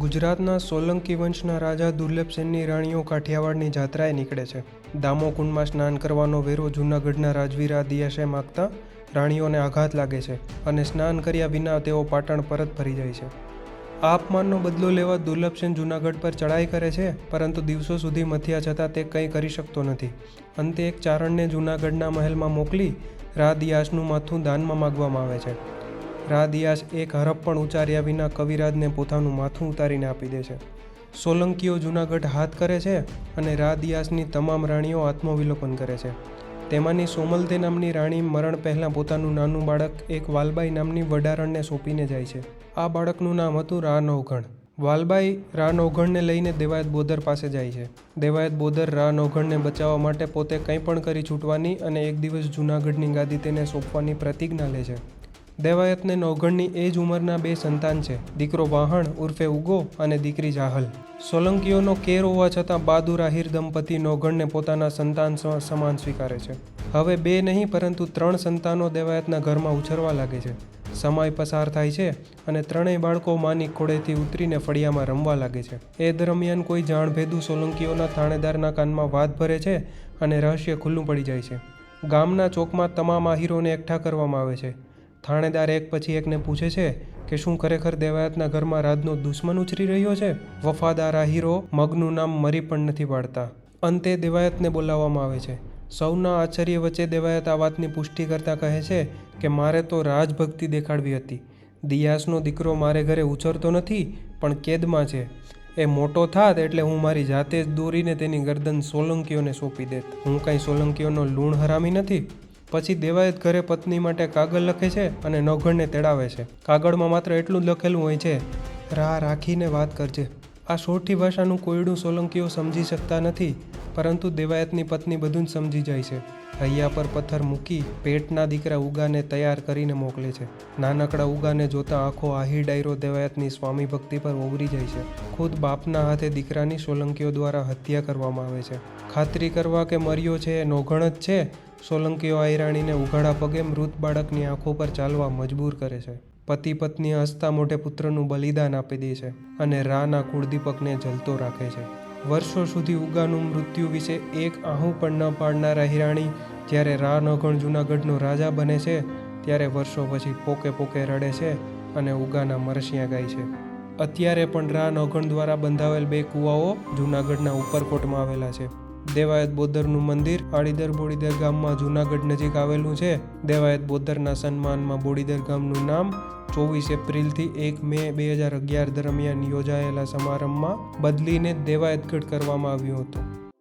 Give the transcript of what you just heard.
ગુજરાતના સોલંકી વંશના રાજા દુર્લભસેનની રાણીઓ કાઠિયાવાડની જાત્રાએ નીકળે છે. દામોકુંડમાં સ્નાન કરવાનો વેરો જૂનાગઢના રાજવીરા દિયાશે માગતા રાણીઓને આઘાત લાગે છે અને સ્નાન કર્યા વિના તેઓ પાટણ પરત ફરી જાય છે. આ અપમાનનો બદલો લેવા દુર્લભસેન જૂનાગઢ પર ચડાઈ કરે છે, પરંતુ દિવસો સુધી મથ્યા છતાં તે કંઈ કરી શકતો નથી. અંતે એક ચારણને જૂનાગઢના મહેલમાં મોકલી રા દિયાસનું માથું દાનમાં માગવામાં આવે છે. રા દિયાસ એક હરફ પણ ઉચ્ચાર્યા વિના કવિરાજને પોતાનું માથું ઉતારીને આપી દે છે. સોલંકીઓ જૂનાગઢ હાથ કરે છે અને રાદિયાસની તમામ રાણીઓ આત્મવિલોપન કરે છે. તેમાંની સોમલતે નામની રાણી મરણ પહેલાં પોતાનું નાનું બાળક એક વાલબાઈ નામની વડારણને સોંપીને જાય છે. આ બાળકનું નામ હતું રા નવઘણ વાલબાઈ રા નવઘણને લઈને દેવાયત બોદર પાસે જાય છે. દેવાયત બોદર રા નવઘણને બચાવવા માટે પોતે કંઈ પણ કરી છૂટવાની અને એક દિવસ જૂનાગઢની ગાદી તેને સોંપવાની પ્રતિજ્ઞા લે છે. દેવાયતને નવઘણની એ જ ઉંમરના બે સંતાન છે. દીકરો વાહણ, ઉર્ફે ઉગો અને દીકરી જાહલ. સોલંકીઓનો કેર હોવા છતાં બહાદુર આહિર દંપતી નવઘણને પોતાના સંતાન સમાન સ્વીકારે છે. હવે બે નહીં, પરંતુ ત્રણ સંતાનો દેવાયતના ઘરમાં ઉછરવા લાગે છે. સમય પસાર થાય છે અને ત્રણેય બાળકો માની ખોળેથી ઉતરીને ફળિયામાં રમવા લાગે છે. એ દરમિયાન કોઈ જાણભેદુ સોલંકીઓના થાણેદારના કાનમાં વાત ભરે છે અને રહસ્ય ખુલ્લું પડી જાય છે. ગામના ચોકમાં તમામ આહીરોને એકઠા કરવામાં આવે છે. થાણેદાર એક પછી એકને પૂછે છે કે શું ખરેખર દેવાયતના ઘરમાં રાજનો દુશ્મન ઉછરી રહ્યો છે? વફાદાર આહીરો મગનું નામ મરી પણ નથી પાડતા. અંતે દેવાયતને બોલાવવામાં આવે છે. સૌના આશ્ચર્ય વચ્ચે દેવાયત આ વાતની પુષ્ટિ કરતાં કહે છે કે મારે તો રાજભક્તિ દેખાડવી હતી. દિયાસનો દીકરો મારે ઘરે ઉછરતો નથી, પણ કેદમાં છે. એ મોટો થાત એટલે હું મારી જાતે જ દોરીને તેની ગરદન સોલંકીઓને સોંપી દેત. હું કાંઈ સોલંકીઓનો લૂણ હરામી નથી. પછી દેવાયત ઘરે પત્ની માટે કાગળ લખે છે અને નવઘણને તેડાવે છે. કાગળમાં માત્ર એટલું જ લખેલું હોય છે રાહ રાખીને વાત કરજે. આ સોઠી ભાષાનું કોયડું સોલંકીઓ સમજી શકતા નથી, પરંતુ દેવાયતની પત્ની બધું જ સમજી જાય છે. હૈયા પર પથ્થર મૂકી પેટના દીકરા ઉગાને તૈયાર કરીને મોકલે છે. નાનકડા ઉગાને જોતા આખો આહી ડાયરો દેવાયતની સ્વામી ભક્તિ પર ઓવરી જાય છે. ખુદ બાપના હાથે દીકરાની સોલંકીઓ દ્વારા હત્યા કરવામાં આવે છે. ખાતરી કરવા કે મર્યો છે એ નોઘણ જ છે સોલંકીઓ આયરાણીને ઉઘાડા પગે મૃત બાળકની આંખો પર ચાલવા મજબૂર કરે છે. પતિ પત્ની હસતા મોઢે પુત્રનું બલિદાન આપી દે છે અને રાના કુળદીપકને જલતો રાખે છે. વર્ષો સુધી ઉગાનું મૃત્યુ વિશે એક આહું પણ ન પાડનારા હિરાણી જ્યારે રા નગણ જૂનાગઢનો રાજા બને છે, ત્યારે વર્ષો પછી પોકે પોકે રડે છે અને ઉગાના મરસિયા ગાય છે. અત્યારે પણ રા નગણ દ્વારા બંધાવેલ બે કૂવાઓ જૂનાગઢના ઉપરકોટમાં આવેલા છે. દેવાયત બોદરનું મંદિર આડીદર બોડીદર ગામમાં જૂનાગઢ નજીક આવેલું છે. દેવાયત બોદરના સન્માનમાં બોડીદર ગામનું નામ ચોવીસ એપ્રિલથી એક મે બે હજાર અગિયાર દરમિયાન યોજાયેલા સમારંભમાં બદલીને દેવાયતગઢ કરવામાં આવ્યું હતું.